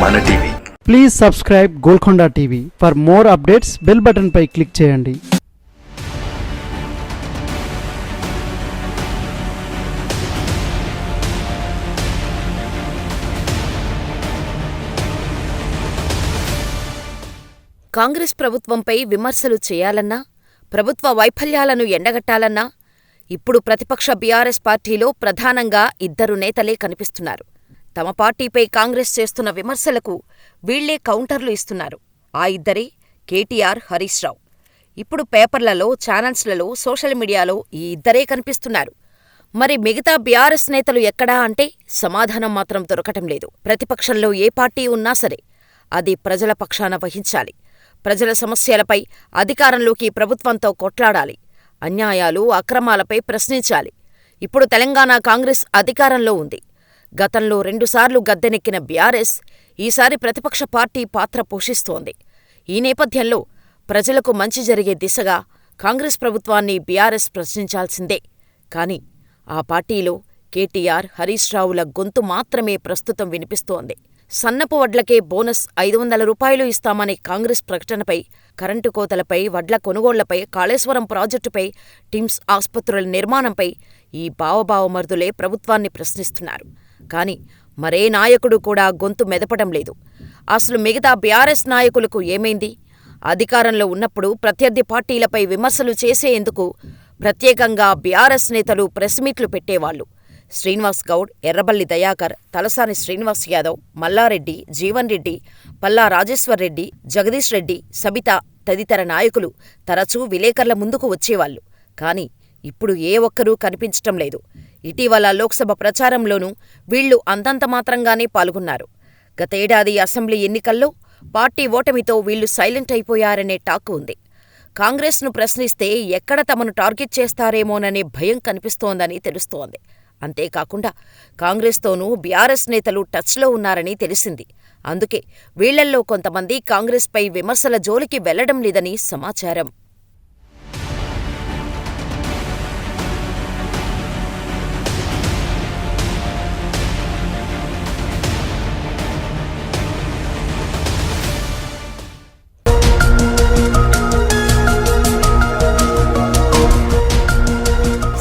మన TV. Please subscribe Golconda TV for more updates bell button pi click చేయండి. కాంగ్రెస్ ప్రభుత్వంపై విమర్శలు చేయాలన్నా ప్రభుత్వ వైఫల్యాలను ఎండగట్టాలన్నా ఇప్పుడు ప్రతిపక్ష బీఆర్ఎస్ పార్టీలో ప్రధానంగా ఇద్దరు నేతలే కనిపిస్తున్నారు. తమ పార్టీపై కాంగ్రెస్ చేస్తున్న విమర్శలకు వీళ్ళే కౌంటర్లు ఇస్తున్నారు. ఆ ఇద్దరే కేటీఆర్ హరీష్ రావు. ఇప్పుడు పేపర్లలో ఛానల్స్లలో సోషల్ మీడియాలో ఈ ఇద్దరే కనిపిస్తున్నారు. మరి మిగతా బీఆర్ఎస్ నేతలు ఎక్కడా అంటే సమాధానం మాత్రం దొరకటం లేదు. ప్రతిపక్షంలో ఏ పార్టీ ఉన్నా సరే అది ప్రజల పక్షాన వహించాలి. ప్రజల సమస్యలపై అధికారంలోకి ప్రభుత్వంతో కొట్లాడాలి. అన్యాయాలు అక్రమాలపై ప్రశ్నించాలి. ఇప్పుడు తెలంగాణ కాంగ్రెస్ అధికారంలో ఉంది. గతంలో రెండుసార్లు గద్దెనెక్కిన బీఆర్ఎస్ ఈసారి ప్రతిపక్ష పార్టీ పాత్ర పోషిస్తోంది. ఈ నేపథ్యంలో ప్రజలకు మంచి జరిగే దిశగా కాంగ్రెస్ ప్రభుత్వాన్ని బీఆర్ఎస్ ప్రశ్నించాల్సిందే. కాని ఆ పార్టీలో కేటీఆర్ హరీష్ రావుల గొంతు మాత్రమే ప్రస్తుతం వినిపిస్తోంది. సన్నపు వడ్లకే బోనస్ ఐదు వందల రూపాయలు ఇస్తామనే కాంగ్రెస్ ప్రకటనపై కరెంటు కోతలపై వడ్ల కొనుగోళ్ళపై కాళేశ్వరం ప్రాజెక్టుపై టిమ్స్ ఆస్పత్రుల నిర్మాణంపై ఈ బావబావమర్దులే ప్రభుత్వాన్ని ప్రశ్నిస్తున్నారు. కాని మరే నాయకుడు కూడా గొంతు మెదపడం లేదు. అసలు మిగతా బీఆర్ఎస్ నాయకులకు ఏమైంది? అధికారంలో ఉన్నప్పుడు ప్రత్యర్థి పార్టీలపై విమర్శలు చేసేందుకు ప్రత్యేకంగా బీఆర్ఎస్ నేతలు ప్రెస్ మీట్లు పెట్టేవాళ్ళు శ్రీనివాస్ గౌడ్ ఎర్రబల్లి దయాకర్ తలసాని శ్రీనివాస్ యాదవ్ మల్లారెడ్డి జీవన్ రెడ్డి పల్లా రాజేశ్వర్ రెడ్డి జగదీష్ రెడ్డి సబిత తదితర నాయకులు తరచూ విలేకరుల ముందుకు వచ్చేవాళ్ళు కాని ఇప్పుడు ఏ ఒక్కరూ కనిపించటం లేదు. ఇటీవల లోక్సభ ప్రచారంలోనూ వీళ్ళు అంతంత మాత్రంగానే పాల్గొన్నారు. గతేడాది అసెంబ్లీ ఎన్నికల్లో పార్టీ ఓటమితో వీళ్ళు సైలెంట్ అయిపోయారనే టాక్ ఉంది. కాంగ్రెస్ను ప్రశ్నిస్తే ఎక్కడ తమను టార్గెట్ చేస్తారేమోననే భయం కనిపిస్తోందని తెలుస్తోంది. అంతేకాకుండా కాంగ్రెస్తోనూ బీఆర్ఎస్ నేతలు టచ్లో ఉన్నారని తెలిసింది. అందుకే వీళ్ళల్లో కొంతమంది కాంగ్రెస్పై విమర్శల జోలికి వెళ్ళడం లేదని సమాచారం.